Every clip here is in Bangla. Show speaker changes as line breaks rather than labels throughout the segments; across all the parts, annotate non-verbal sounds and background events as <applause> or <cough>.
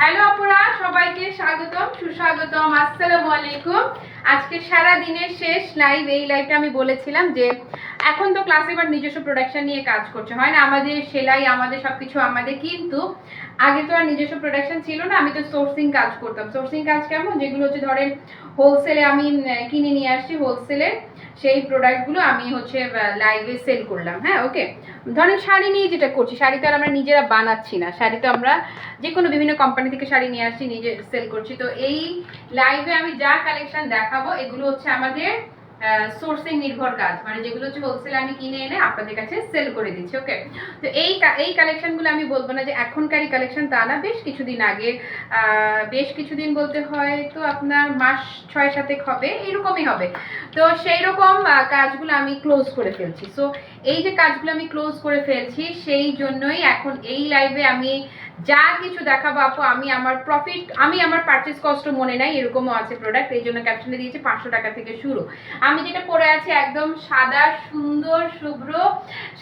হ্যালো আপুরা, সবাইকে স্বাগতম, সুস্বাগতম, আসসালামু আলাইকুম। আজকে সারা দিনের শেষ লাইভ এই লাইভটা আমি বলেছিলাম যে এখন তো ক্লাসে এবার নিজস্ব প্রোডাকশন নিয়ে কাজ করছে। হয় না, আমাদের সেলাই, আমাদের সবকিছু আমাদের, কিন্তু আগে তো আর নিজস্ব প্রোডাকশন ছিল না, আমি তো সোর্সিং কাজ করতাম। সোর্সিং কাজ কেমন? যেগুলো হচ্ছে, ধরেন হোলসেলে আমি কিনে নিয়ে আসছি হোলসেলে সেই প্রোডাক্টগুলো আমি হচ্ছে লাইভে সেল করলাম হ্যাঁ ওকে ধরেন শাড়ি নিয়ে যেটা করছি, শাড়ি তো আমরা নিজেরা বানাচ্ছি না। শাড়ি তো আমরা যে কোনো বিভিন্ন কোম্পানি থেকে শাড়ি নিয়ে আসছি, নিজে সেল করছি। তো এই লাইভে আমি যা কালেকশন দেখাবো, এগুলো হচ্ছে আমাদের সোর্সিং নির্ভর কাজ। মানে যেগুলো হচ্ছে হোলসেলে আমি কিনে এনে আপনাদের কাছে সেল করে দিচ্ছি ওকে তো এই এই কালেকশনগুলো আমি বলব না যে এখনকারই কালেকশন তা না, বেশ কিছুদিন আগে বেশ কিছুদিন বলতে হয় তো আপনার মাস ছয় সাতেক হবে, এরকমই হবে। তো সেই রকম কাজগুলো আমি ক্লোজ করে ফেলছি। সো এই যে কাজগুলো আমি ক্লোজ করে ফেলছি, সেই জন্যই এখন এই লাইভে আমি যা কিছু দেখাবো আপু, আমি আমার প্রফিট আমি আমার পার্চেস কষ্ট মনে নাই, এরকমও আছে প্রোডাক্ট এই জন্য ক্যাপশনে দিয়েছি পাঁচশো টাকা থেকে শুরু। আমি যেটা পরে আছি একদম সাদা, সুন্দর, শুভ্র,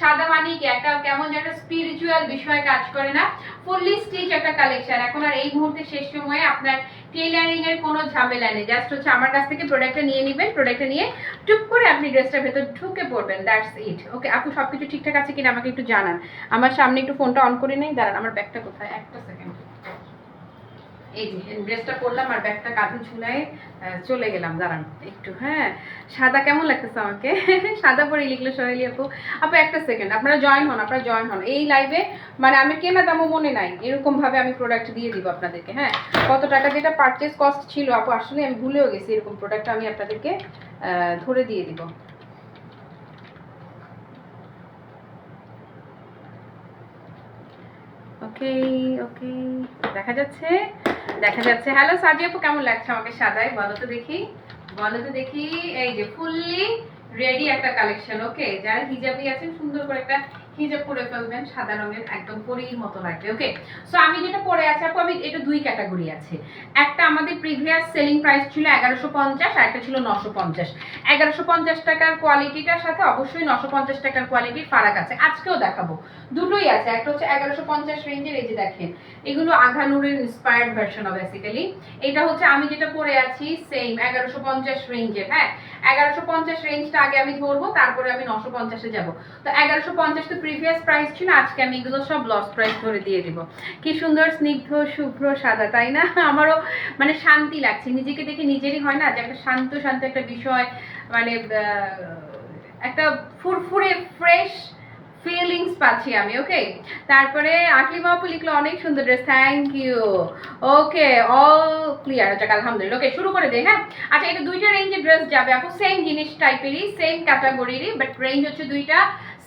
সাদা মানে একটা কেমন যেন স্পিরিচুয়াল বিষয়ে কাজ করে না ফুললি স্টিচ একটা কালেকশন এখন আর এই মুহূর্তে শেষ সময়ে আপনার টেলারিং এর কোনো ঝামেলা নেই। জাস্ট হচ্ছে আমার কাছ থেকে প্রোডাক্টটা নিয়ে নেবেন প্রোডাক্টটা নিয়ে টুক করে আপনি ড্রেসটার ভেতর ঢুকে পড়বেন। দ্যাটস ইট ওকে আপু, সবকিছু ঠিকঠাক আছে কিনা আমাকে একটু জানান। আমার সামনে একটু ফোনটা অন করে নেই। দাঁড়ান, আমার ব্যাগটা কোথায়? একটা সেকেন্ড ড্রেসটা পরলাম আর ব্যাগটা কাঁধে ঝুলাই চলে গেলাম, দাঁড়ান একটু হ্যাঁ। সাদা কেমন লাগতেছে আমাকে? <laughs> সাদা পরে লিখলো আপু। আপু, একটা সেকেন্ড আপনারা জয়েন হন, আপনারা জয়েন হন। এই লাইভে মানে আমি কেনা দামও মনে নাই, এরকম ভাবে আমি প্রোডাক্ট দিয়ে দিব আপনাদেরকে হ্যাঁ। কত টাকা যেটা পারচেস কস্ট ছিল আপু, আসলে আমি ভুলেও গেছি, এরকম প্রোডাক্ট আমি আপনাদেরকে ধরে দিয়ে দিব। ওকে ওকে দেখা যাচ্ছে। দেখা যাচ্ছে। হ্যালো সাজি আপু, কেমন লাগছে আমাকে সাদায় বলো তো দেখি। বলো তো দেখি, এই যে ফুললি রেডি একটা কালেকশন ওকে যারা হিজাবি আছেন সুন্দর করে একটা হিজাব পরে ফেলবেন, সাদা রঙের একদম পরীর মতো লাগবে ওকে সো আমি যেটা পরে আছি, আপু, আমি, এটা দুই ক্যাটাগরি আছে। একটা আমাদের প্রিভিয়াস সেলিং প্রাইস ছিল এগারোশো পঞ্চাশ, আর একটা ছিল নশো পঞ্চাশ। এগারোশো পঞ্চাশ টাকার কোয়ালিটিটার সাথে অবশ্যই নশো পঞ্চাশ টাকার কোয়ালিটির ফারাক আছে। আজকেও দেখাবো। দুটোই আছে, একটা হচ্ছে এগারোশো পঞ্চাশ রেঞ্জের এই যে দেখেন, এগুলো আঘানুরের ইন্সপায়ার্ড ভার্সন বেসিক্যালি এটা হচ্ছে, আমি যেটা পরে আছি সেম এগারোশো পঞ্চাশ রেঞ্জের হ্যাঁ? এগারোশো পঞ্চাশ রেঞ্জটা আগে আমি ধরবো, তারপরে আমি নশো পঞ্চাশে যাব। তো এগারোশো পঞ্চাশ তো প্রিভিয়াস প্রাইস ছিল, আজকে আমি এগুলো সব লস প্রাইস ধরে দিয়ে দিব। কি সুন্দর স্নিগ্ধ, শুভ্র, সাদা, তাই না? <laughs> আমারও মানে শান্তি লাগছে। নিজেকে দেখে নিজেরই হয় না যে একটা শান্ত শান্ত একটা বিষয় মানে একটা ফুরফুরে ফ্রেশ ফিলিংস পাচ্ছি আমি ওকে তারপরে আকলিমা আপু লিখলো, অনেক সুন্দর dress thank you okay all clear যাক, আলহামদুলিল্লাহ। ওকে শুরু করে দে হ্যাঁ? আচ্ছা এটা দুইটা রেঞ্জে ড্রেস যাবে। আপু সেম জিনিস টাইপেরই সেম ক্যাটাগরিরই বাট রেঞ্জ হচ্ছে দুইটা।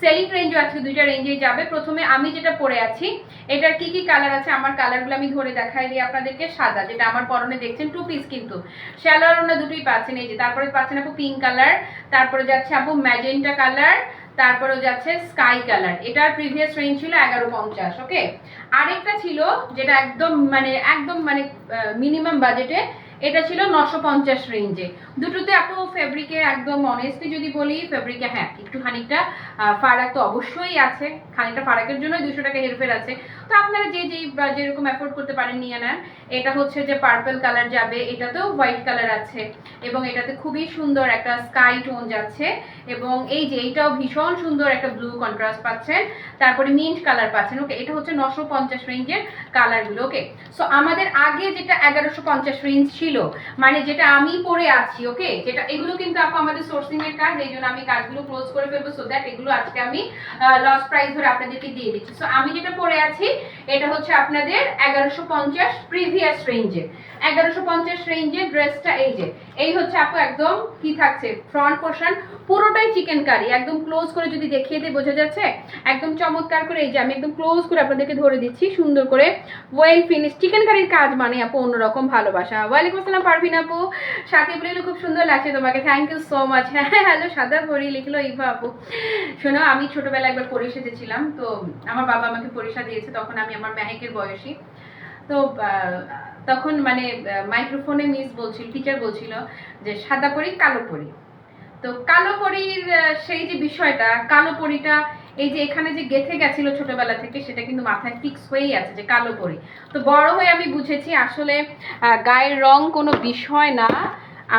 সেলিং রেঞ্জও আছে, দুইটা রেঞ্জেই যাবে। প্রথমে আমি যেটা পরে আছি, এটার কি কি কালার আছে? আমার কালারগুলো আমি ধরে দেখাই দিই আপনাদেরকে সাদা, যেটা আমার পরনে দেখছেন টু পিস কিন্তু। শ্যালোয়ার ওনা দুটোই পাচ্ছেন, এই যে, তারপরে পাচ্ছেন আপু পিঙ্ক কালার তারপরে যাচ্ছে আপু ম্যাজেন্টা কালার তারপরে যাচ্ছে স্কাই কালার এটার প্রিভিয়াস রেঞ্জ ছিল এগারো পঞ্চাশ ওকে আরেকটা ছিল যেটা একদম মানে একদম মানে মিনিমাম বাজেটে এটা ছিল নশো পঞ্চাশ রেঞ্জে দুটোতে আপু ফেব্রিকে একদম অনেস্টলি যদি বলি ফেব্রিকে হ্যাঁ একটু খানিকটা ফারাক তো অবশ্যই আছে। খানিকটা ফারাকের জন্য দুশো টাকা হেরফের আছে। তো আপনারা যে যেই যেরকম অ্যাফোর্ড করতে পারেন, নিয়ে নেন। এটা হচ্ছে যে পার্পল কালার যাবে, এটাতেও হোয়াইট কালার আছে। এবং এটাতে খুবই সুন্দর একটা স্কাই টোন যাচ্ছে। এবং এই যে, এইটাও ভীষণ সুন্দর একটা ব্লু কন্ট্রাস্ট পাচ্ছেন। তারপরে মিন্ট কালার পাচ্ছেন। ওকে এটা হচ্ছে নশো পঞ্চাশ রেঞ্জের কালারগুলো ওকে সো আমাদের আগে যেটা এগারোশো পঞ্চাশ রেঞ্জ ছিল মানে যেটা আমি পরে আছি ওকে যেটা, এগুলো কিন্তু আপু আমাদের সোর্সিং এর কাজ, এই জন্য আমি কাজগুলো ক্লোজ করে ফেলব। সো দ্যাট এগুলো আজকে আমি লস প্রাইস ধরে আপনাদেরকে দিয়ে দিচ্ছি। সো আমি যেটা পরে আছি, এটা হচ্ছে আপনাদের এগারোশো পঞ্চাশ প্রিভিয়াস রেঞ্জে এগারোশো পঞ্চাশ রেঞ্জের ড্রেসটা এই যে। এই হচ্ছে আপু একদম কি থাকছে ফ্রন্ট পোর্শন পুরোটাই চিকেন কারি একদম ক্লোজ করে যদি দেখিয়ে দিয়ে বোঝা যাচ্ছে? একদম চমৎকার করে এই যে আমি একদম ক্লোজ করে আপনাদেরকে ধরে দিচ্ছি, সুন্দর করে ওয়েল ফিনিশ চিকেন কারির কাজ মানে আপু অন্যরকম ভালোবাসা। ওয়ালাইকুম আসসালাম, পারভিন আপু। সাথে বলে খুব সুন্দর লাগছে তোমাকে থ্যাংক ইউ সো মাচ হ্যাঁ হ্যালো, সাদা ভরি লিখলো ইভা আপু। শোনো, আমি ছোটবেলায় একবার পরিষদে ছিলাম তো আমার বাবা আমাকে পরিষা দিয়েছে, তখন আমি আমার মেহেকের বয়সী। তো তখন মানে মাইক্রোফোনে মিস বলছিল টিচার বলছিল যে, সাদা পরি, কালো পরি। তো কালো পরীর সেই যে বিষয়টা, কালো পরীটা, এই যে এখানে যে গেথে গেছিল ছোটবেলা থেকে, সেটা কিন্তু মাথায় ফিক্স হয়েই আছে যে কালো পরি। তো বড় হয়ে আমি বুঝেছি আসলে গায়ের রং কোনো বিষয় না,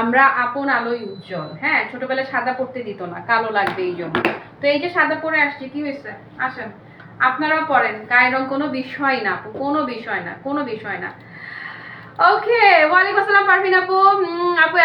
আমরা আপন আলোয় উজ্জ্বল। হ্যাঁ ছোটবেলায় সাদা পড়তে দিত না, কালো লাগবে এই জন্য। তো এই যে সাদা পরে আসছে, কি হয়েছে? আসেন। আপনারাও পড়েন গায়ের রং কোনো বিষয় না, কোনো বিষয় না, কোনো বিষয় না। ওকে ওয়ালাইকুম আসসালাম, পারভিন আপু। আপু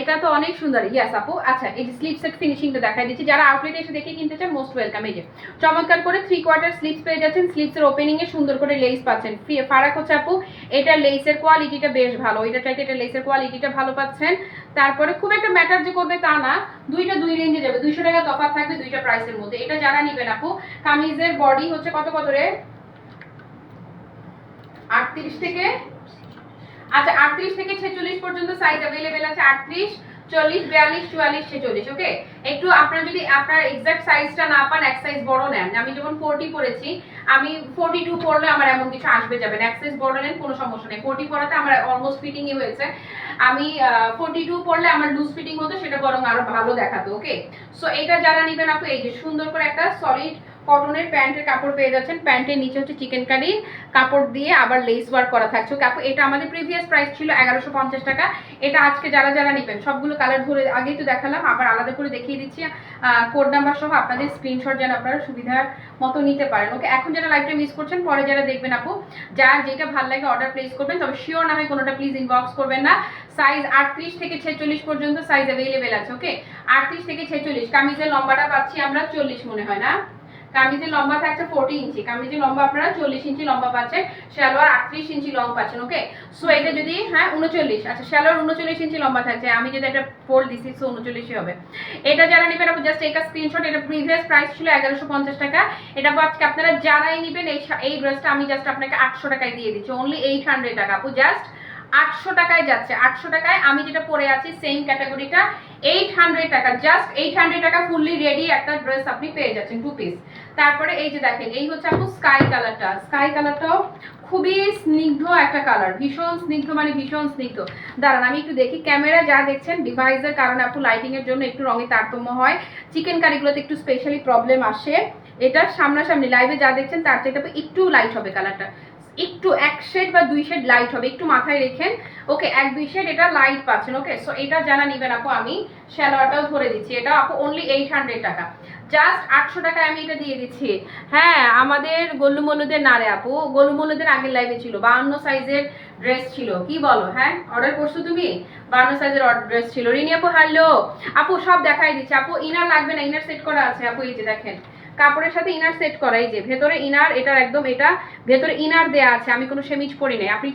এটা তো অনেক সুন্দর। ইয়েস আপু। আচ্ছা এই যে স্লিপ সেট ফিনিশিংটা দেখাই দিচ্ছি। যারা আউটলেটে এসে দেখে কিনতে চান মোস্ট ওয়েলকাম এই যে, চমৎকার করে থ্রি কোয়ার্টার স্লিপস পেয়ে যাচ্ছেন। স্লিপসের ওপেনিং এ সুন্দর করে লেস পাচ্ছেন। ফারাক হচ্ছে আপু, এটা লেসের কোয়ালিটিটা বেশ ভালো। এটা চাইতে এটা লেসের কোয়ালিটিটা ভালো পাচ্ছেন। তারপরে খুব একটা ম্যাটার যে করবে তা না। দুইটা দুই রেঞ্জে যাবে। দুইশো টাকা তফাৎ থাকবে দুইটা প্রাইসের মধ্যে। এটা যারা নিবেন আপু, কামিজের বডি হচ্ছে কত কত রে? আটত্রিশ থেকে আচ্ছা আটত্রিশ থেকে ছেচল্লিশ পর্যন্ত সাইজ অ্যাভেলেবেল আছে। আটত্রিশ, চল্লিশ, বিয়াল্লিশ, চুয়াল্লিশ, ছেচল্লিশ ওকে একটু আপনার যদি আপনার এক্সাক্ট সাইজটা না পান, এক সাইজ বড় নেন। আমি যেমন ফোরটি পরেছি আমি ফোরটি টু পরলে আমার এমন কিছু আসবে যাবে এক সাইজ বড় নেন, কোনো সমস্যা নেই। ফোরটি পরাতে আমার অলমোস্ট ফিটিংই হয়েছে। আমি ফোরটি টু পরলে আমার লুজ ফিটিং হতো, সেটা বরং আরও ভালো দেখাতো ওকে সো এটা যারা নিবেন আপু, এই যে সুন্দর করে একটা সলিড কটনের প্যান্টের কাপড় পেয়ে যাচ্ছেন। প্যান্টের নিচে হচ্ছে চিকেন কারি কাপড় দিয়ে আবার লেস ওয়ার্ক করা থাকছে। কাপড় এটা আমাদের প্রিভিয়াস প্রাইস ছিল এগারোশো পঞ্চাশ টাকা। এটা আজকে যারা যারা নেবেন, সবগুলো কালার ধরে আগেই তো দেখালাম, আবার আলাদা করে দেখিয়ে দিচ্ছি। কোড নাম্বার সহ আপনাদের স্ক্রিনশট যেন আপনারা সুবিধার মতো নিতে পারেন। ওকে, এখন যারা লাইভটা মিস করছেন, পরে যারা দেখবেন, আপু, যার যেটা ভালো লাগে অর্ডার প্লেস করবেন, তবে শিওর না হয় কোনোটা প্লিজ ইনবক্স করবেন না। সাইজ আটত্রিশ থেকে ছেচল্লিশ পর্যন্ত সাইজ অ্যাভেলেবেল আছে, ওকে? আটত্রিশ থেকে ছেচল্লিশ, কামিজের লম্বাটা পাচ্ছি আমরা চল্লিশ মনে হয় না? কামিজের লম্বা থাকছে ফোর্টি ইঞ্চি কামিজের লম্বা আপনারা চল্লিশ ইঞ্চি লম্বা পাচ্ছেন সালোয়ার আটত্রিশ ইঞ্চি লং পাচ্ছেন ওকে সো এটা যদি হ্যাঁ উনচল্লিশ আচ্ছা সালোয়ার উনচল্লিশ ইঞ্চি লম্বা থাকছে, আমি যদি একটা ফোল্ড দিচ্ছি সো উনচল্লিশই হবে। এটা যারা নেবেন, আপনি জাস্ট একটা স্ক্রিনশট এটা প্রিভিয়াস প্রাইস ছিল এগারোশো পঞ্চাশ টাকা। এটা আজকে আপনারা যারাই নেবেন, এই এই ড্রেসটা আমি জাস্ট আপনাকে আটশো টাকায় দিয়ে দিচ্ছি অনলি এইট হান্ড্রেড টাকা। আপু জাস্ট আটশো টাকায় যাচ্ছে, আটশো টাকায় আমি যেটা পরে আছি সেম ক্যাটাগরিটা এইট হান্ড্রেড টাকা জাস্ট এইট হান্ড্রেড টাকা ফুললি রেডি একটা ড্রেস আপনি পেয়ে যাচ্ছেন টু পিস তারপরে এই যে দেখেন, এই হচ্ছে আপু স্কাই কালারটা স্কাই কালারটাও খুবই স্নিগ্ধ একটা কালার ভীষণ স্নিগ্ধ মানে ভীষণ স্নিগ্ধ। দাঁড়ান, আমি একটু দেখি ক্যামেরা যা দেখছেন ডিভাইসের কারণে আপু লাইটিং এর জন্য একটু রঙের তারতম্য হয়। চিকেন কারিগুলোতে একটু স্পেশালি প্রবলেম আসে। এটা সামনাসামনি লাইভে যা দেখছেন, তার চাইতে একটু লাইট হবে কালারটা একটু এক শেড বা দুই শেড লাইট হবে। একটু মাথায় রেখেন। ওকে এক, দুই শেড এটা লাইট পাচ্ছেন। ওকে সো এটা জানা নিবেন আপু আমি। শ্যালোয়ারটাও ধরে দিচ্ছি। এটা আপু অনলি এইট হান্ড্রেড টাকা। জাস্ট আটশো টাকায় আমি এটা দিয়ে দিচ্ছি। হ্যাঁ আমাদের গল্লুমলুদের না রে আপু। গল্লুমলুদের আগের লাইভে ছিল। বাহান্ন সাইজের ড্রেস ছিল। কি বলো? হ্যাঁ অর্ডার করছ তুমি? বাহান্ন সাইজের ড্রেস ছিল। রিনি আপু হ্যালো আপু, সব দেখাই দিচ্ছি। আপু ইনার লাগবে না? ইনার সেট করা আছে। আপু, এই যে দেখেন। কাপড়ের সাথে ইনার সেট করা, এই যে ভেতরে ইনার এটার একদম এটা, ভেতরে ইনার দেয়া আছে, আমি কোনো সেমিজ পরি নাই। আপনি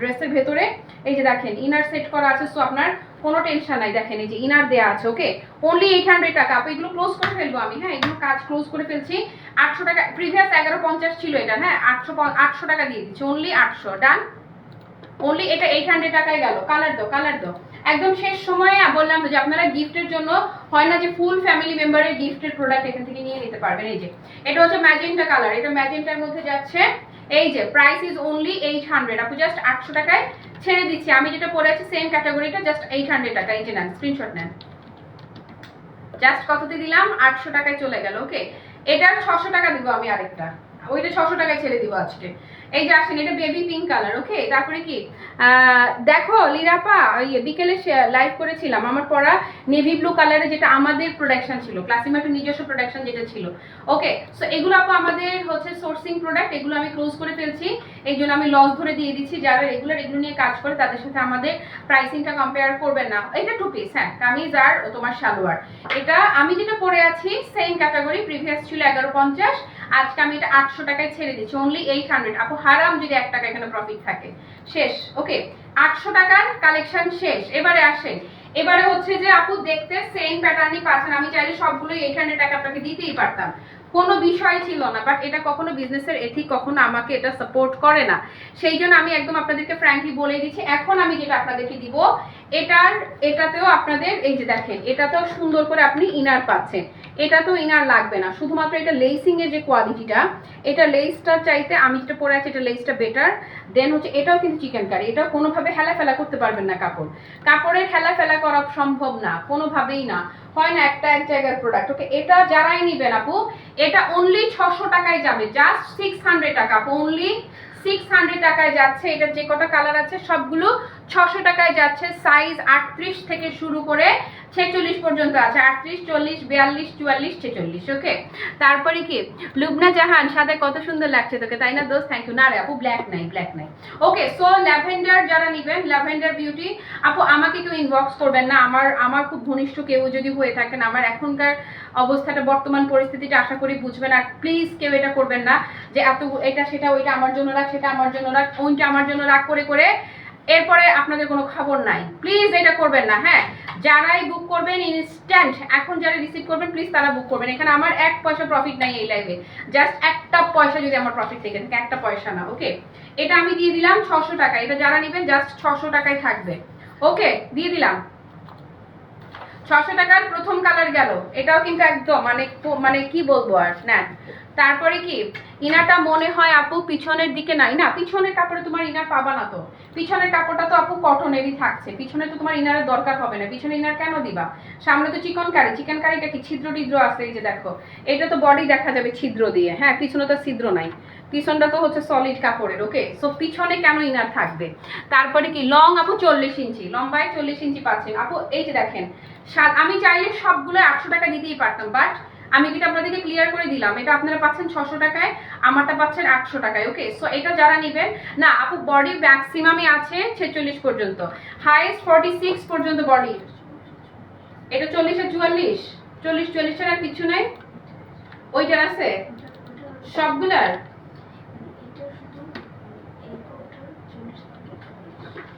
ড্রেসের ভেতরে, এই যে দেখেন ইনার সেট করা আছে সো আপনার কোনো টেনশন নাই, দেখেন, এই যে ইনার দেয়া আছে ওকে অনলি এইট হান্ড্রেড টাকা, আপু, এগুলো ক্লোজ করে ফেলব আমি হ্যাঁ? এগুলো কাজ ক্লোজ করে ফেলছি। আটশো টাকা প্রিভিয়াস এগারো পঞ্চাশ ছিল এটা হ্যাঁ? আটশো আটশো টাকা দিয়ে দিচ্ছি অনলি আটশো ডান অনলি এটা এইট হান্ড্রেড টাকায় গেল কালার দো কালার দো একদম শেষ সময়ে, বললাম যে আপনারা গিফটের জন্য হয় না যে ফুল ফ্যামিলি মেম্বারের গিফটের প্রোডাক্ট এখান থেকে নিয়ে নিতে পারবেন। এই যে, এটা হচ্ছে ম্যাজেন্টা কালার এটা ম্যাজেন্টার মধ্যে যাচ্ছে, এই যে price is only eight hundred আপনি জাস্ট আটশো টাকায় ছেড়ে দিচ্ছি। আমি যেটা পরে আছি সেম ক্যাটাগরিটা জাস্ট এইট হান্ড্রেড টাকা। এই যে নেন স্ক্রিনশট নেন। জাস্ট কততে দিলাম? আটশো টাকায় চলে গেল ওকে এটার ছশো টাকা দিব আমি আরেকটা। ওইটা ছশো টাকায় ছেড়ে দিব আজকে। এই যে আসেন, এটা বেবি পিঙ্ক কালার ওকে তারপরে কি? দেখো লিরাপা ওই বিকেলে লাইভ করেছিলাম। আমার পরা নেভি ব্লু কালারে যেটা আমাদের প্রোডাকশন ছিল ক্লাসিমেটের নিজস্ব প্রোডাকশন যেটা ছিল ওকে সো এগুলো আপু আমাদের হচ্ছে সোর্সিং প্রোডাক্ট এগুলো আমি ক্লোজ করে ফেলছি। এই জন্য আমি লস ধরে দিয়ে দিচ্ছি। যারা রেগুলার এগুলো নিয়ে কাজ করে, তাদের সাথে আমাদের প্রাইসিংটা কম্পেয়ার করবেন না। এটা টু পিস হ্যাঁ কামিজ আর তোমার সালোয়ার। এটা আমি যেটা পরে আছি সেম ক্যাটাগরি প্রিভিয়াস ছিল এগারো পঞ্চাশ। আজকে আমি এটা আটশো টাকায় ছেড়ে দিচ্ছি অনলি এইট হান্ড্রেড আপু, হারাম যদি এক টাকা এখানে প্রফিট থাকে। শেষ ওকে আটশো টাকার কালেকশন শেষ। এবারে আসেন। এবারে হচ্ছে যে আপু, দেখতে সেম প্যাটার্নই পাচ্ছেন। আমি চাইলে সবগুলোই এইট হান্ড্রেড টাকা আপনাকে দিতেই পারতাম। কোনো বিষয় ছিল না বাট এটা কখনো বিজনেসের এথিক কখনো আমাকে এটা সাপোর্ট করে না। সেই জন্য আমি একদম আপনাদেরকে ফ্র্যাঙ্কলি বলে দিচ্ছি, এখন আমি যেটা আপনাদেরকে দিব, এটার, এটাতেও আপনাদের, এই যে দেখেন, এটাতেও সুন্দর করে আপনি ইনার পাচ্ছেন। এটা তো ইনার লাগবে না। শুধুমাত্র এটা লেসিং এর যে কোয়ালিটিটা এটা লেসটার চাইতে আমি যেটা পরে আছি, এটা লেসটা বেটার দেন হচ্ছে এটাও কিন্তু চিকেন কারি এটা কোনোভাবে হেলা ফেলা করতে পারবেন না কাপড়। কাপড়ের হেলা ফেলা করা সম্ভব না, কোনোভাবেই না। হয় না একটা এক জায়গার প্রোডাক্ট ওকে এটা যারাই নিবেন আপু, এটা অনলি ছশো টাকায় যাবে। জাস্ট সিক্স হান্ড্রেড টাকা আপু অনলি সিক্স হান্ড্রেড টাকায় যাচ্ছে। এটা যে কটা কালার আছে, সবগুলো ছশো টাকায় যাচ্ছে। সাইজ আটত্রিশ থেকে শুরু করে ছেচল্লিশ পর্যন্ত আছে, আটত্রিশ, চল্লিশ, বিয়াল্লিশ, চুয়াল্লিশ, ছেচল্লিশ ওকে তারপরে কি? লুবনা জাহান, সাদা কত সুন্দর লাগছে তোকে, তাই না দোস্ত? থ্যাংক ইউ না রে আপু ব্ল্যাক নাই ব্ল্যাক নাই। ওকে সো ল্যাভেন্ডার যারা নিবেন ল্যাভেন্ডার বিউটি আপু, আমাকে কেউ ইনবক্স করবেন না। আমার আমার খুব ঘনিষ্ঠ কেউ যদি হয়ে থাকেন, আমার এখনকার অবস্থাটা, বর্তমান পরিস্থিতিটা আশা করি বুঝবেন। আর প্লিজ কেউ এটা করবেন না যে এত এটা, সেটা, ওইটা আমার জন্য রাখ, সেটা আমার জন্য রাখ, ওইটা আমার জন্য রাগ করে করে। এরপরে আপনাদের কোনো খবর নাই। প্লিজ এটা করবেন না হ্যাঁ? যারাই বুক করবেন ইনস্ট্যান্ট এখন যারা রিসিভ করবেন প্লিজ তারা বুক করবেন। এখানে আমার এক পয়সা প্রফিট নাই এই লাইভে জাস্ট একটা পয়সা যদি আমার প্রফিট থেকে থাকে, একটা পয়সা না ওকে এটা আমি দিয়ে দিলাম ছশো টাকা। এটা যারা নেবেন জাস্ট ছশো টাকায় থাকবে। ওকে দিয়ে দিলাম। ছশো টাকার প্রথম কালার গেল। এটাও কিন্তু একদম মানে মানে কি বলব আর? না তারপরে কি? ইনারটা মনে হয় আপু পিছনের দিকে নাই না পিছনের কাপড়ে তোমার ইনার পাবা না তো। পিছনের কাপড়টা তো আপু কটনেরই থাকছে। পিছনে তো তোমার ইনারের দরকার হবে না। পিছনে ইনার কেন দিবা? সামনে তো চিকন কারি চিকেন কারিটা কি? ছিদ্র টিদ্র আছে এই যে দেখো। এটা তো বডি দেখা যাবে ছিদ্র দিয়ে। হ্যাঁ পিছনে তো ছিদ্র নাই। পিছনটা তো হচ্ছে সলিড কাপড়ের ওকে সো পিছনে কেন ইনার থাকবে? তারপরে কি? লং আপু চল্লিশ ইঞ্চি। লম্বায় চল্লিশ ইঞ্চি পাচ্ছেন আপু, এই যে দেখেন আমি চাইলে সবগুলো আটশো টাকা দিতেই পারতাম বাট আমি কিন্তু আপনাদেরকে ক্লিয়ার করে দিলাম, এটা আপনারা পাচ্ছেন ছশো টাকায়, আমারটা পাচ্ছেন আটশো টাকায় ওকে সো এটা যারা নেবেন, না, আপু বডি ম্যাক্সিমামই আছে ছেচল্লিশ পর্যন্ত। হাইয়েস্ট ফর্টি সিক্স পর্যন্ত বডি এটা চল্লিশ চুয়াল্লিশ। চল্লিশ চল্লিশ আর কিছু নেই? ওইটার আছে? সবগুলার?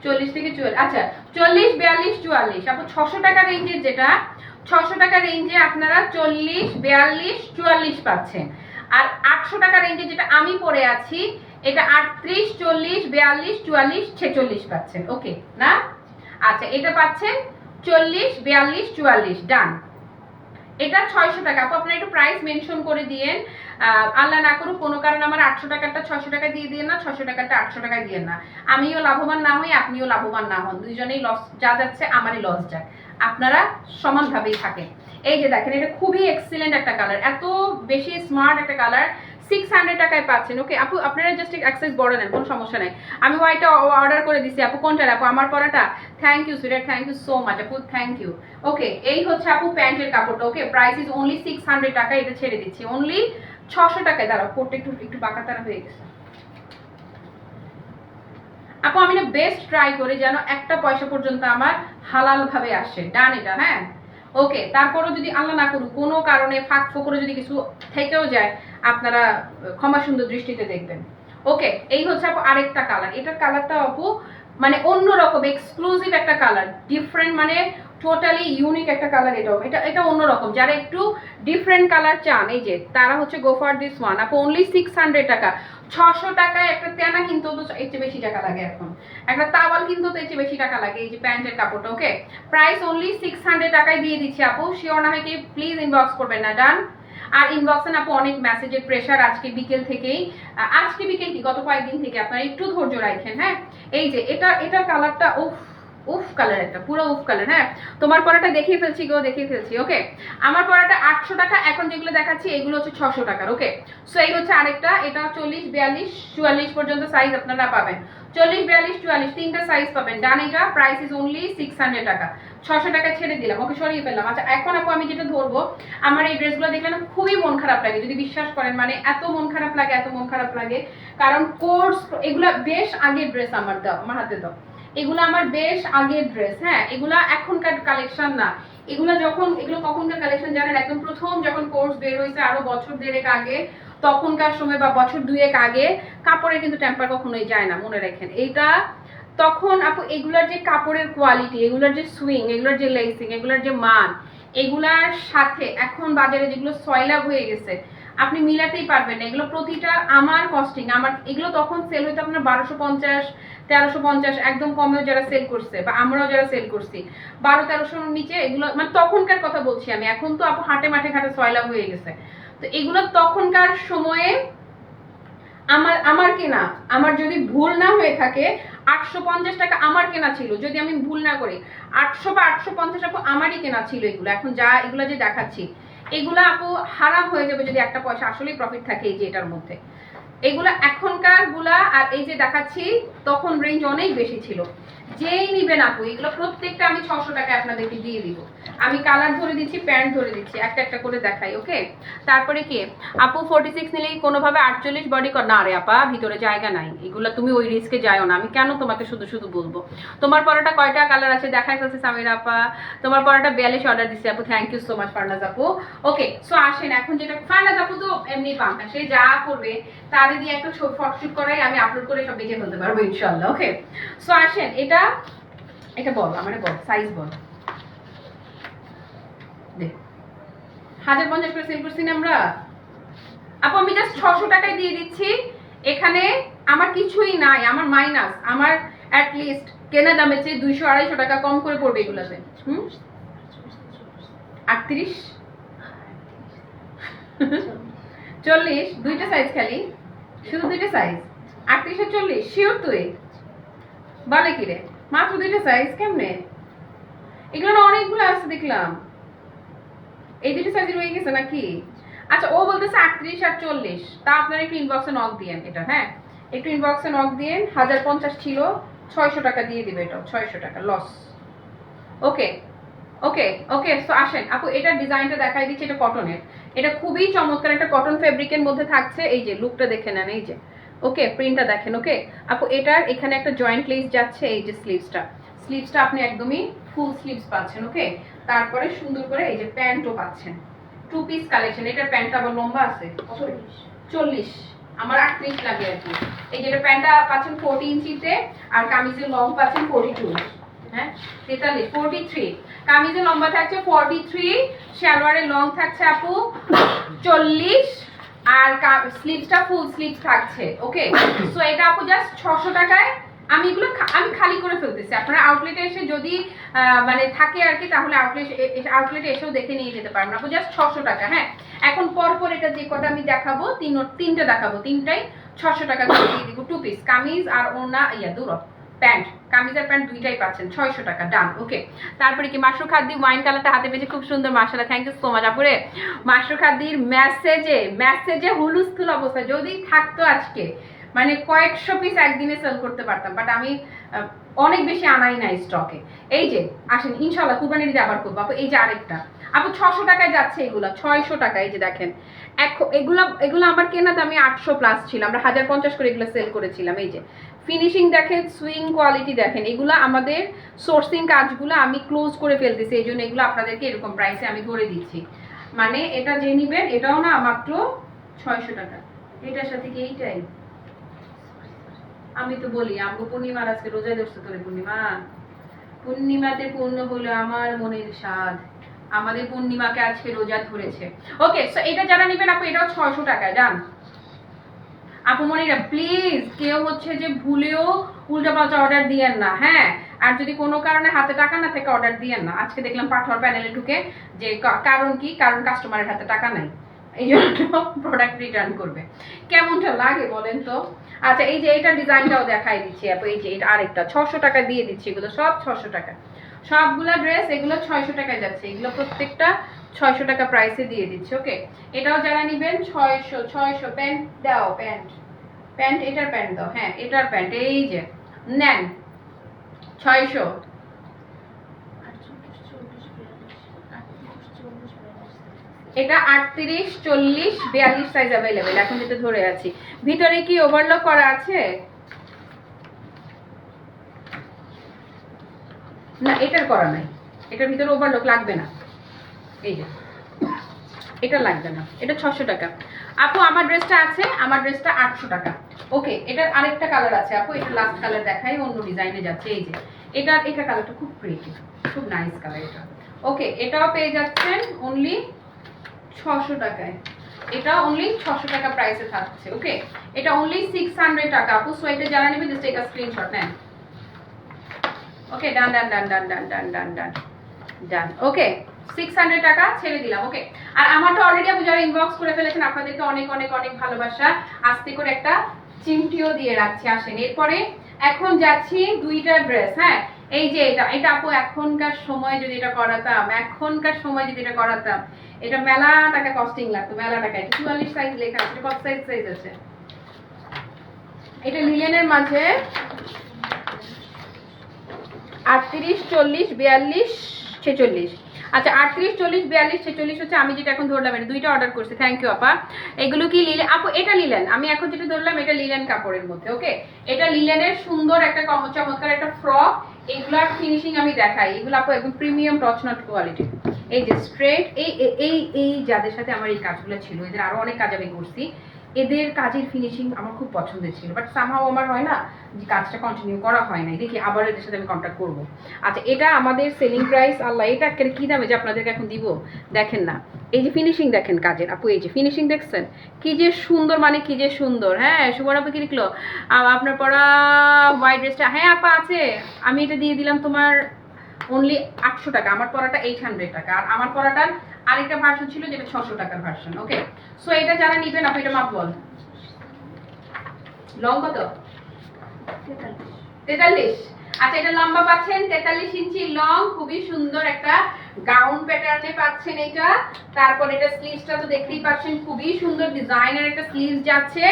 চল্লিশ থেকে চুয়াল্লিশ। আচ্ছা চল্লিশ, বিয়াল্লিশ, চুয়াল্লিশ। আপু, ছশো টাকা রেঞ্জের যেটা ছশো টাকা রেঞ্জে আপনারা চল্লিশ, বিয়াল্লিশ, চুয়াল্লিশ পাচ্ছেন। আর আটশো টাকা রেঞ্জে যেটা আমি পরে আছি, এটা আটত্রিশ, চল্লিশ, বিয়াল্লিশ, চুয়াল্লিশ, ছেচল্লিশ পাচ্ছেন। ওকে না? আচ্ছা এটা পাচ্ছেন চল্লিশ, বিয়াল্লিশ, চুয়াল্লিশ ডান এটা ছয়শো টাকা। আপু, আপনারা একটু প্রাইস মেনশন করে দিয়েন। আল্লাহ না করুক, কোনো কারণে আমার আটশো টাকাটা ছয়শো টাকা দিয়ে দিয়ে না ছশো টাকাটা আটশো টাকা দিয়ে না। আমিও লাভবান না হই, আপনিও লাভবান না হন। দুইজনেই লস যা যাচ্ছে আমারই লস যাক। আপনারা সমানভাবেই থাকেন। এই যে দেখেন, এটা খুবই এক্সিলেন্ট একটা কালার এত বেশি স্মার্ট একটা কালার সিক্স হান্ড্রেড টাকায় পাচ্ছেন। ওকে আপু, আপনারা জাস্ট অ্যাক্সেস বড় নেন, কোনো সমস্যা নেই। আমি হোয়াইটটা অর্ডার করে দিছি, আপু কোনটা আপু, আমার পরাটা? থ্যাংক ইউ সুইটার থ্যাংক ইউ সো মাচ আপু থ্যাংক ইউ ওকে এই হচ্ছে আপু প্যান্টের কাপড়টা okay price is only six hundred টাকা, এটা ছেড়ে দিচ্ছি। অনলি ছশো টাকায়, দাঁড়াও, কোটটা একটু একটু বাঁকা তারা হয়ে গেছে। আপু, আমি না বেস্ট ট্রাই করি যেন একটা পয়সা পর্যন্ত আমার হালাল ভাবে আসে। ডান এটা হ্যাঁ? ওকে তারপরও যদি আল্লাহ না করুক, কোনো কারণে ফাঁক ফোকরে যদি কিছু থেকেও যায়, আপনারা ক্ষমা সুন্দর দৃষ্টিতে দেখবেন। ওকে এই হচ্ছে আপু আরেকটা কালার এটার কালারটা আপু মানে অন্যরকম এক্সক্লুসিভ একটা কালার ডিফারেন্ট মানে টোটালি ইউনিক একটা কালার এটাও এটা এটা অন্যরকম যারা একটু ডিফারেন্ট কালার চান, এই যে, তারা হচ্ছে গো ফর দিস ওয়ান আপু অনলি সিক্স হান্ড্রেড টাকা। ছশো টাকায় একটা তেনা কিনতে তো এর চেয়ে বেশি টাকা লাগে এখন। একটা তাওয়াল কিনতে তো এর চেয়ে বেশি টাকা লাগে, এই যে প্যান্টের কাপড়টা okay price only six hundred টাকায় দিয়ে দিচ্ছি আপু। শিওর না হয় কি প্লিজ ইনবক্স করবেন না। ডান আর ইনবক্সে আপু অনেক মেসেজের প্রেশার আজকে বিকেল থেকেই। আজকে বিকেল কি? গত কয়েকদিন থেকে আপনারা একটু ধৈর্য রাখেন হ্যাঁ? এই যে, এটা, এটার কালারটা উফ উফ কালার একটা, পুরো উফ কালার হ্যাঁ? তোমার পরাটা দেখিয়ে ফেলছি গো, দেখিয়ে ফেলছি, ওকে? আমার পরাটা আটশো টাকা, এখন যেগুলো দেখাচ্ছি, এগুলো হচ্ছে ছশো টাকার, ওকে? সো এই হচ্ছে আরেকটা, এটা চল্লিশ, বিয়াল্লিশ, চুয়াল্লিশ পর্যন্ত সাইজ আপনারা পাবেন। চল্লিশ, বিয়াল্লিশ, চুয়াল্লিশ, তিনটা সাইজ পাবেন। ডান এটা price is only six hundred টাকা। ছশো টাকা ছেড়ে দিলাম। ওকে, সরিয়ে ফেললাম। আচ্ছা এখন আপু আমি যেটা ধরবো, আমার এই ড্রেসগুলো দেখলে না খুবই মন খারাপ লাগে। যদি বিশ্বাস করেন মানে এত মন খারাপ লাগে, এত মন খারাপ লাগে। কারণ কোর্স এগুলা বেশ আগের ড্রেস আমার দাও, আমার হাতে দাও। এগুলো আমার বেশ আগের ড্রেস হ্যাঁ? এগুলা এখনকার কালেকশন না। এগুলো যখন, এগুলো কখনকার কালেকশন জানেন? একদম প্রথম যখন কোর্স বের হয়েছে আরও বছর দেড়েক আগে তখনকার সময় বা বছর দুয়েক আগে কাপড়ে কিন্তু টেম্পার কখনোই যায় না, মনে রাখেন। এইটা তখন আপু এগুলার যে কাপড়ের কোয়ালিটি এগুলার যে সুইং এগুলার যে লেসিং এগুলার যে মান, এগুলার সাথে এখন বাজারে যেগুলো সয়লাভ হয়ে গেছে, আপনি মিলাতেই পারবেন না। এগুলো প্রতিটা আমার কস্টিং আমার এগুলো তখন সেল হইতো আপনার বারোশো পঞ্চাশ, তেরোশো পঞ্চাশ, একদম কমেও যারা সেল করছে বা আমরাও যারা সেল করছি, বারো তেরোশোর নিচে এগুলো মানে তখনকার কথা বলছি আমি। এখন তো আপু হাটে মাঠে ঘাটে সয়লা হয়ে গেছে। তো এগুলো তখনকার সময়ে আমার আমার কেনা, আমার যদি ভুল না হয়ে থাকে, আটশো পঞ্চাশ টাকা আমার কেনা ছিল, যদি আমি ভুল না করি, আটশো বা আটশো পঞ্চাশ টাকা আমারই কেনা ছিল এগুলো। এখন যা এগুলো যে দেখাচ্ছি, এগুলো আপু হারাম হয়ে যাবে যদি একটা পয়সা আসলেই প্রফিট থাকে এই যে এটার মধ্যে। এগুলো এখনকারগুলা আর এই যে দেখাচ্ছি তখন রেঞ্জ অনেক বেশি ছিল। যেই নিবেন আপু, এগুলো প্রত্যেকটা আমি ছশো টাকা আপনাদেরকে দিয়ে দিব। আমি কালার ধরে দিচ্ছি প্যান্ট ধরে দিচ্ছি, একটা একটা করে দেখাই ওকে তারপরে কি? আপু ফোর্টি সিক্স নিলেই কোনোভাবে আটচল্লিশ বডি কর না রে আপা, ভিতরে জায়গা নাই। এগুলো তুমি ওই রিস্কে যাও না। আমি কেন তোমাকে শুধু শুধু বলব? তোমার পরোটা কয়টা কালার আছে? দেখা যাচ্ছে সামির আপা। তোমার পরোটা বিয়াল্লিশ অর্ডার দিচ্ছি আপু। Thank you so much Farnaz আপু। ওকে সো আসেন, এখন যেটা ফার্নাজ আপু তো এমনি পাঙ্কা সে যা করবে তাদের দিয়ে একটা ফটোশুট করাই আমি আপলোড করে সব বেঁচে ফেলতে পারব ইনশাল্লাহ ওকে সো আসেন, এটা এটা বল, আমার বল সাইজ বল। দে হাজার পঞ্চাশ করে সেল করছি না আমরা? আপু, আমি জাস্ট ছশো টাকায় দিয়ে দিচ্ছি। এখানে আমার কিছুই নাই, আমার মাইনাস আমার অ্যাট লিস্ট কেনা দামের চেয়ে দুইশো আড়াইশো টাকা কম করে পড়বে এগুলোতে। হুম? আটত্রিশ? চল্লিশ। দুইটা সাইজ খালি। শুধু দুইটা সাইজ আটত্রিশ চল্লিশ শিওর তুই বলে কি রে? মাত্র দুইটা সাইজ কেমনে? এগুলো না অনেকগুলো আছে, দেখলাম। এই দুটো সাইজ রয়ে গেছে নাকি? আচ্ছা ও বলতেছে আটত্রিশ আর চল্লিশ। তা আপনারা একটু ইনবক্সে নক দিয়েন এটা হ্যাঁ? একটু ইনবক্সে নক দিয়েন, হাজার পঞ্চাশ ছিল, ছয়শো টাকা দিয়ে দিবে এটা ছয়শো টাকা লস ওকে ওকে ওকে সো আসেন। আপু এটার ডিজাইনটা দেখাই দিচ্ছি, এটা কটনের এটা খুবই চমৎকার, একটা কটন ফেব্রিকের মধ্যে থাকছে, এই যে লুকটা দেখে নেন, এই যে। ওকে প্রিন্টটা দেখেন ওকে? আপু এটার এখানে একটা জয়েন্ট লেস যাচ্ছে এই যে স্লিভসটা স্লিভসটা আপনি একদমই ফুল স্লিভস পাচ্ছেন ওকে? তারপরে সুন্দর করে এই যে প্যান্টও পাচ্ছেন। টু পিস কালেকশন এটার প্যান্টটা আবার লম্বা আছে? চল্লিশ। আমার আটত্রিশ লাগে আর কি। এই যেটা প্যান্টটা পাচ্ছেন ফোরটি ইঞ্চিতে আর কামিজের লং পাচ্ছেন ফোরটি টু হ্যাঁ? তেতাল্লিশ ফোরটি থ্রি কামিজের লম্বা থাকছে ফোরটি থ্রি সালোয়ারের লং থাকছে আপু চল্লিশ। আর স্লিভসটা ফুল স্লিভ থাকছে ওকে সো <coughs> এটা আপু জাস্ট ছশো টাকায় আমি এগুলো আমি খালি করে ফেলতেছি। আপনারা আউটলেটে এসে যদি আহ, মানে থাকে আর কি তাহলে আউটলেট আউটলেটে এসেও দেখে নিয়ে যেতে পারবেন আপু জাস্ট ছশো টাকা হ্যাঁ? এখন পর পর এটা যে কটা আমি দেখাবো তিন তিনটে দেখাবো। তিনটাই ছশো টাকা দিয়ে দিব টু পিস কামিজ আর ওনা ইয়া দুটো প্যান্ট, কামিজার প্যান্ট দুইটাই পাচ্ছেন, ছয়শো টাকা, ডান, ওকে। তারপরে কি মাশরু খাদ্দি ওয়াইন কালারটা হাতে পেয়েছে, খুব সুন্দর মাসালা থ্যাংক ইউ সো মাচ আপুরে। মাশরু খাদ্দির মেসেজে মেসেজে হুলুস্থুল অবস্থা যদি থাকতো আজকে মানে কয়েকশো পিস একদিনে সেল করতে পারতাম বাট আমি অনেক বেশি আনাই নাই স্টকে এই যে, আসেন ইনশাল্লাহ কুরবানির ঈদে আবার করব, আপু, এই যে আরেকটা। আপু, ছশো টাকায় যাচ্ছে এগুলা, ছয়শো টাকা, এই যে দেখেন। এগুলা, এগুলো আমার কেনা দামে আটশো প্লাস ছিল, আমরা হাজার পঞ্চাশ করে এগুলো সেল করেছিলাম, এই যে। ফিনিশিং দেখেন সুইং কোয়ালিটি দেখেন, এগুলো আমাদের সোর্সিং কাজগুলো আমি ক্লোজ করে ফেলতেছি, এই জন্য এগুলো আপনাদেরকে এরকম প্রাইসে আমি ধরে দিচ্ছি। মানে এটা যে নিবেন, এটাও না মাত্র ছয়শো টাকা। এটার সাথে কি এইটাই? আমি তো বলি, আমগো পূর্ণিমার আজকে রোজা ধরছে তোরে পূর্ণিমা। পূর্ণিমাতে পূর্ণ হলো আমার মনের স্বাদ। আমাদের পূর্ণিমাকে আজকে রোজা ধরেছে। ওকে এটা যারা নেবেন আপু, এটাও ছয়শো টাকায় ডান আপু মনিরা প্লিজ কেউ হচ্ছে যে ভুলেও উল্টাপাল্টা অর্ডার দিয়েন না হ্যাঁ? আর যদি কোনো কারণে হাতে টাকা না থেকে অর্ডার দিয়েন না। আজকে দেখলাম পাঠোয়ার প্যানেলে ঢুকে যে কারণ কি? কারণ কাস্টমারের হাতে টাকা নাই। এই জন্য প্রোডাক্ট রিটার্ন করবে। কেমনটা লাগে বলেন তো? আচ্ছা এই যে এইটা ডিজাইনটাও দেখাই দিচ্ছি আপু। এই যে এটা আরেকটা, ছশো টাকা দিয়ে দিচ্ছি এগুলো, সব ছশো টাকা। সবগুলা ড্রেস এগুলো ছয়শো টাকায় যাচ্ছে। এগুলো প্রত্যেকটা ছয়শো টাকা প্রাইসে দিয়ে দিচ্ছি ওকে এটাও যারা নিবেন, ছয়শো ছয়শো প্যান্ট দাও প্যান্ট প্যান্ট এটার প্যান্ট দাও হ্যাঁ এটার প্যান্ট এই যে, নেন, ছয়শো। এটা আটত্রিশ, চল্লিশ, বিয়াল্লিশ সাইজ অ্যাভেলেবেল এখন যেটা ধরে আছি। ভিতরে কি ওভারলক করা আছে? না, এটার করা নাই। এটার ভিতরে ওভারলক লাগবে না। এই যে। এটা লাগবে না। এটা ছশো টাকা। আপু, আমার ড্রেসটা আছে, আমার ড্রেসটা আটশো টাকা। ওকে এটার আরেকটা কালার আছে আপু, এটা লাস্ট কালার দেখাই, অন্য ডিজাইনে যাচ্ছে। এই যে, এটার, এটা কালারটা খুব প্রিটি খুব নাইস কালার এটা। ওকে এটাও পেয়ে যাচ্ছেন অনলি ছশো টাকায়। এটা অনলি ছশো টাকা প্রাইসে থাকছে ওকে এটা অনলি সিক্স হান্ড্রেড টাকা। আপু সো এটা যারা নেবে জাস্ট একটা স্ক্রিনশট নেন ওকে ডান ডান ডান ডান ডান ডান ডান ডান ডান ওকে সিক্স হান্ড্রেড টাকা ছেড়ে দিলাম ওকে আর আমারটা অলরেডি আপনি যারা ইনবক্স করে ফেলেছেন, আপনাদেরকে অনেক অনেক অনেক ভালোবাসা, আস্তে করে একটা চিমটিও দিয়ে রাখছি, আসেন। এরপরে এখন যাচ্ছি দুইটা ড্রেস হ্যাঁ? এই যে এটা এটা আপু এখনকার সময় যদি এটা করাতাম, এখনকার সময় যদি এটা করাতাম, এটা মেলা টাকা কস্টিং লাগতো মেলা টাকা এটা চুয়াল্লিশ সাইজ লেখা আছে কত সাইজ সাইজ আছে? এটা লিলেনের মাঝে আটত্রিশ, চল্লিশ, বিয়াল্লিশ, ছেচল্লিশ। আচ্ছা আটত্রিশ, চল্লিশ, বিয়াল্লিশ, ছেচল্লিশ হচ্ছে আমি যেটা এখন ধরলাম, এটা দুইটা অর্ডার করছি। থ্যাংক ইউ আপা। এগুলো কি লিলেন আপু, এটা লিলেন আমি এখন যেটা ধরলাম, এটা লিলেন কাপড়ের মধ্যে ওকে এটা লিলেনের সুন্দর একটা চমৎকার একটা ফ্রক এগুলার ফিনিশিং আমি দেখাই। এগুলো আপু একদম প্রিমিয়াম টচ নট কোয়ালিটি এই যে স্ট্রেট এই, এই- এই যাদের সাথে আমার এই কাজগুলো ছিল, এদের আরও অনেক কাজ আমি করছি। এদের কাজের ফিনিশিং আমার খুব পছন্দের ছিল। বাট সামহাও আমার হয় না যে কাজটা কন্টিনিউ করা হয় নাই। দেখি আবার এদের সাথে আমি কন্ট্যাক্ট করব। আচ্ছা এটা আমাদের সেলিং প্রাইস আল্লাহ, এটা একেবারে কী দামে যে আপনাদেরকে এখন দিব? দেখেন না। এই যে ফিনিশিং দেখেন কাজের। আপু, এই যে ফিনিশিং দেখছেন? কী যে সুন্দর মানে কী যে সুন্দর। হ্যাঁ সুবর আপু কি লিখলো? আপনার পড়া হোয়াইট ড্রেসটা হ্যাঁ আপা, আছে। আমি এটা দিয়ে দিলাম তোমার অনলি আটশো টাকা। আমার পড়াটা এইট হান্ড্রেড টাকা। আর আমার পড়াটার আরেকটা ভার্সন ছিল যেটা ছশো টাকার ভার্সন ওকে সো এটা যারা নিবেন আপনি এটা মাপ বল। লং কত? তেতাল্লিশ। আচ্ছা এটা লম্বা পাচ্ছেন তেতাল্লিশ ইঞ্চি লং খুবই সুন্দর একটা গাউন প্যাটার্নে পাচ্ছেন এটা। তারপর এটা স্লিভসটা তো দেখতেই পাচ্ছেন খুবই সুন্দর ডিজাইনের একটা স্লিভস যাচ্ছে।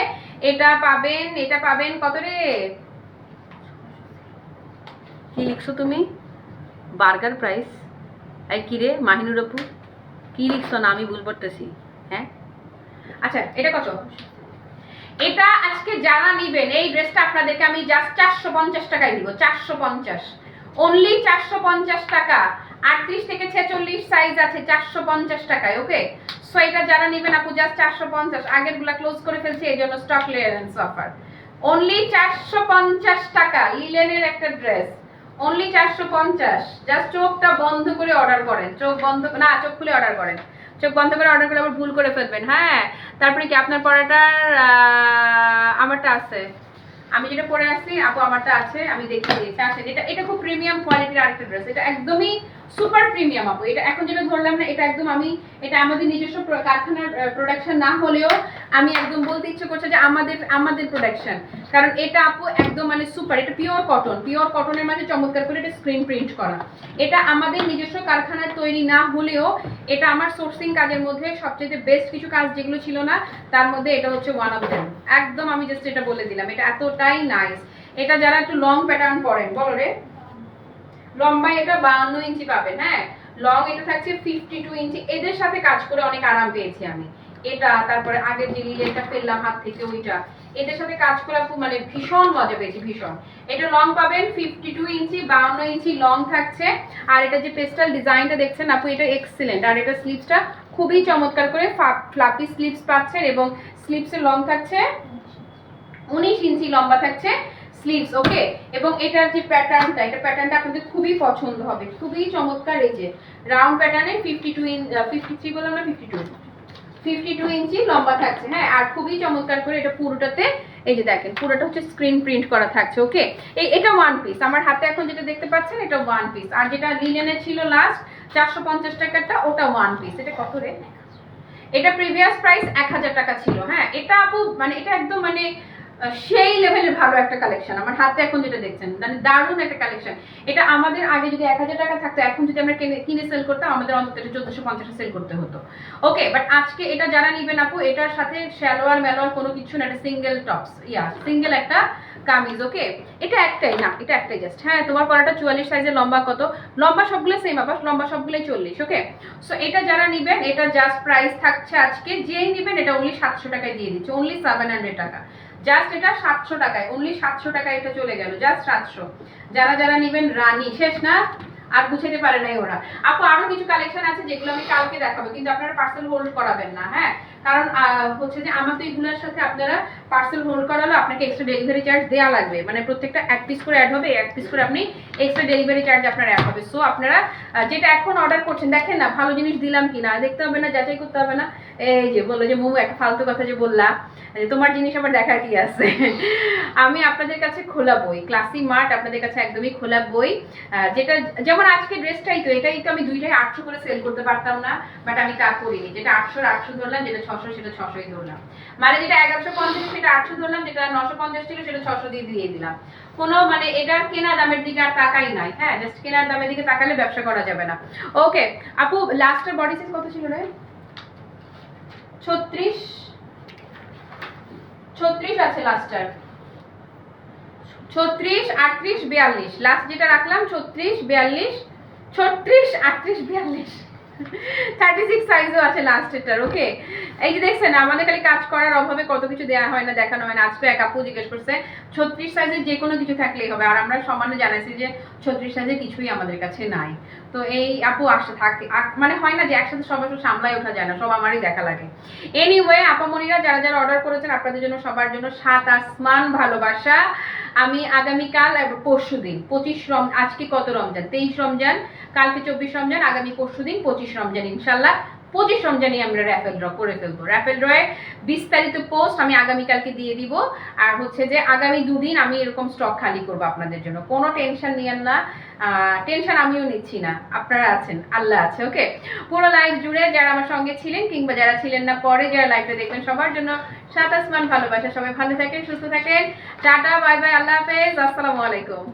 এটা পাবেন এটা পাবেন কত রে? কি লিখছো তুমি? Burger price. এই কি রে মাহিনুর আপু? কি লিখছো না আমি ভুল পড়তেছি হ্যাঁ? আচ্ছা এটা কত? এটা আজকে যারা নিবেন, এই ড্রেসটা আপনাদেরকে আমি জাস্ট চারশো পঞ্চাশ টাকায় দিব, চারশো পঞ্চাশ। অনলি চারশো পঞ্চাশ টাকা। আটত্রিশ থেকে ছেচল্লিশ সাইজ আছে, চারশো পঞ্চাশ টাকায় ওকে সো এটা যারা নিবেন আপু জাস্ট চারশো পঞ্চাশ। আগেরগুলা ক্লোজ করে ফেলছি, এই জন্য স্টক ক্লিয়ারেন্স অফার অনলি চারশো পঞ্চাশ টাকা লিলেনের একটা ড্রেস অনলি চারশো পঞ্চাশ। জাস্ট চোখটা বন্ধ করে অর্ডার করেন। চোখ বন্ধ, না, চোখ খুলে অর্ডার করেন। চোখ বন্ধ করে অর্ডার করে আবার ভুল করে ফেলবেন। হ্যাঁ তারপরে কি আপনার পড়াটার আমারটা আছে? আমি যেটা পরে আসছি, আপু আমারটা আছে, আমি দেখিয়ে দিয়েছি। আসেন এটা এটা খুব প্রিমিয়াম কোয়ালিটির আরেকটা ড্রেস এটা একদমই সুপার প্রিমিয়াম আপু। এটা এখন যেটা ধরলাম না, এটা একদম আমি, এটা আমাদের নিজস্ব কারখানার প্রোডাকশন না হলেও আমি একদম বলতে ইচ্ছে করছে যে আমাদের আমাদের প্রোডাকশন কারণ এটা আপু একদম মানে সুপার এটা পিওর কটন পিওর কটনের মাঝে চমৎকার করে এটা স্ক্রিন প্রিন্ট করা। এটা আমাদের নিজস্ব কারখানায় তৈরি না হলেও এটা আমার সোর্সিং কাজের মধ্যে সবচেয়ে বেস্ট কিছু কাজ যেগুলো ছিল না, তার মধ্যে এটা হচ্ছে ওয়ান অফ দেম একদম আমি জাস্ট এটা বলে দিলাম, এটা এতটাই নাইস এটা যারা একটু লং প্যাটার্ন পরেন, বলো রে। লম্বা এটা বাউন্ন ইঞ্চি পাবেন হ্যাঁ? লং এটা থাকছে ফিফটি টু ইঞ্চি। এদের সাথে কাজ করে অনেক আরাম পেয়েছি আমি। এটা, তারপরে আগের যে লিলেনটা ফেললাম হাত থেকে ওইটা। এটার সাথে কাজ করা খুব মানে ভীষণ মজা পেয়েছি, ভীষণ। এটা লং পাবেন ফিফটি টু ইঞ্চি, বাউন্ন ইঞ্চি লং থাকছে। আর এটা যে পেস্টাল ডিজাইনটা দেখছেন আপু, এটা এক্সিলেন্ট আর এটা স্লিপসটা খুবই চমৎকার করে ফ্লাপি স্লিভস পাচ্ছেন এবং স্লিভসের লং থাকছে, উনিশ ইঞ্চি লম্বা থাকছে স্লিভস ওকে এবং এটার যে প্যাটার্নটা এটা প্যাটার্নটা আপনাদের খুবই পছন্দ হবে। খুবই চমৎকার এই যে। রাউন্ড প্যাটার্নে fifty two inch fifty three বললাম না ফিফটি টু ফিফটি টু ইঞ্চি লম্বা থাকছে। হ্যাঁ আর খুবই চমৎকার করে এটা পুরোটাতে, এই যে দেখেন, পুরোটা হচ্ছে স্ক্রিন প্রিন্ট করা থাকছে ওকে এই এটা ওয়ান পিস আমার হাতে এখন যেটা দেখতে পাচ্ছেন, এটা ওয়ান পিস আর যেটা লিনেনে ছিল লাস্ট চারশো পঞ্চাশ টাকারটা, ওটা ওয়ান পিস এটা কত রে? এটা প্রিভিয়াস প্রাইস এক হাজার টাকা ছিল হ্যাঁ? এটা আপু মানে এটা একদম মানে সেই লেভেলের ভালো একটা কালেকশন আমার হাতে এখন যেটা দেখছেন মানে দারুণ একটা কালেকশন এটা আমাদের আগে যদি এক হাজার টাকা থাকতো, এখন যদি আমরা কিনে- সেল করতাম, আমাদের অন্তত চোদ্দশো পঞ্চাশে সেল করতে হতো। ওকে বাট আজকে এটা যারা নিবেন আপু, এটার সাথে শ্যালোয়ার মেলোয়ার কোনো কিছু না সিঙ্গেল টপস ইয়া সিঙ্গেল একটা কামিজ ওকে এটা একটাই না, এটা একটাই জাস্ট হ্যাঁ তোমার পরাটা চুয়াল্লিশ সাইজের লম্বা কত? লম্বা সবগুলো সেম আবার লম্বা সবগুলোই চল্লিশ ওকে সো এটা যারা নিবেন, এটা জাস্ট প্রাইস থাকছে আজকে, যেই নিবেন, এটা অনলি সাতশো টাকায় দিয়ে দিচ্ছে অনলি সেভেন হান্ড্রেড টাকা। জাস্ট এটা সাতশো টাকায় অনলি সাতশো টাকায় এটা চলে গেল জাস্ট সাতশো। যারা যারা নেবেন রানী, শেষ না? আর বুঝাতে পারে নাই ওরা। আপু, আরও কিছু কালেকশন আছে যেগুলো আমি কালকে দেখাবো, কিন্তু আপনারা পার্সেল হোল্ড করাবেন না হ্যাঁ? কারণ হচ্ছে যে আমার তো এগুলোর সাথে আপনারা পার্সেল হোল্ড করালে, আপনাকে এক্সট্রা ডেলিভারি চার্জ দেওয়া লাগবে। মানে প্রত্যেকটা এক পিস করে অ্যাড হবে, এক পিস করে আপনি এক্সট্রা ডেলিভারি চার্জ আপনার অ্যাড হবে। সো আপনারা যেটা এখন অর্ডার করছেন, দেখেন না, ভালো জিনিস দিলাম কিনা, দেখতে হবে না, যাচাই করতে হবে না। এই যে বলল যে, মোমো, একটা ফালতু কথা যে বললা যে তোমার জিনিস আবার দেখার কি আছে? <laughs> আমি আপনাদের কাছে খোলা বই ক্লাসি মার্ট আপনাদের কাছে একদমই খোলা বই যেটা, যেমন আজকে ড্রেসটাই তো, এটাই তো আমি দুইটাই আটশো করে সেল করতে পারতাম না বাট আমি তা করিনি। যেটা আটশোর আটশো ধরলাম, যেটা ছশো সেটা ছশোই ধরলাম। মানে যেটা এগারোশো পঞ্চাশ সেটা আটশো ধরলাম, যেটা নশো পঞ্চাশ ছিল সেটা ছশো দিয়ে দিয়ে দিলাম। কোনো মানে এটার কেনা দামের দিকে আর তাকাই নাই হ্যাঁ? জাস্ট কেনার দামের দিকে তাকালে ব্যবসা করা যাবে না। ওকে আপু লাস্টের বডি সাইজ কত ছিল রে? ছত্রিশ? ছত্রিশ আছে লাস্টার ছত্রিশ, আটত্রিশ, বিয়াল্লিশ। লাস্ট যেটা রাখলাম, ছত্রিশ, বিয়াল্লিশ, ছত্রিশ, আটত্রিশ, বিয়াল্লিশ। থার্টি সিক্স সাইজও আছে লাস্টেরটার ওকে এই যে দেখছেন, আমাদের খালি কাজ করার অভাবে কত কিছু দেওয়া হয় না, দেখানো হয় না। আজকে এক আপু জিজ্ঞেস করছে, ছত্রিশ সাইজের যে কোনো কিছু থাকলেই হবে। আর আমরা সমানে জানাইছি যে, ছত্রিশ সাইজের কিছুই আমাদের কাছে নাই। তো এই আপু আসতে থাকে মানে হয় না যে একসাথে সবাই সামলাই ওঠা যায় না, সব আমারই দেখা লাগে। এনিওয়ে আপামনিরা যারা যারা অর্ডার করেছেন, আপনাদের জন্য সবার জন্য সাত আসমান ভালোবাসা। আমি আগামীকাল পরশু দিন পঁচিশ রম আজকে কত রমজান? তেইশ রমজান কালকে চব্বিশ রমজান, আগামী পরশু দিন পঁচিশ রমজান ইনশাল্লাহ পঁচিশ রমজানই আমরা র্যাফেল ড্র করে ফেলব। র্যাফেল ড্রয়ের বিস্তারিত পোস্ট আমি আগামীকালকে দিয়ে দিব। আর হচ্ছে যে আগামী দুদিন আমি এরকম স্টক খালি করব আপনাদের জন্য। কোনো টেনশন নিয়েন না। টেনশন আমিও নিচ্ছি না। আপনারা আছেন, আল্লাহ আছে ওকে পুরো লাইভ জুড়ে যারা আমার সঙ্গে ছিলেন কিংবা যারা ছিলেন না, পরে যারা লাইভটা দেখবেন, সবার জন্য সাত আসমান ভালোবাসা। সবাই ভালো থাকেন, সুস্থ থাকেন। টাটা বাই বাই আল্লাহ হাফেজ। আসসালামু আলাইকুম।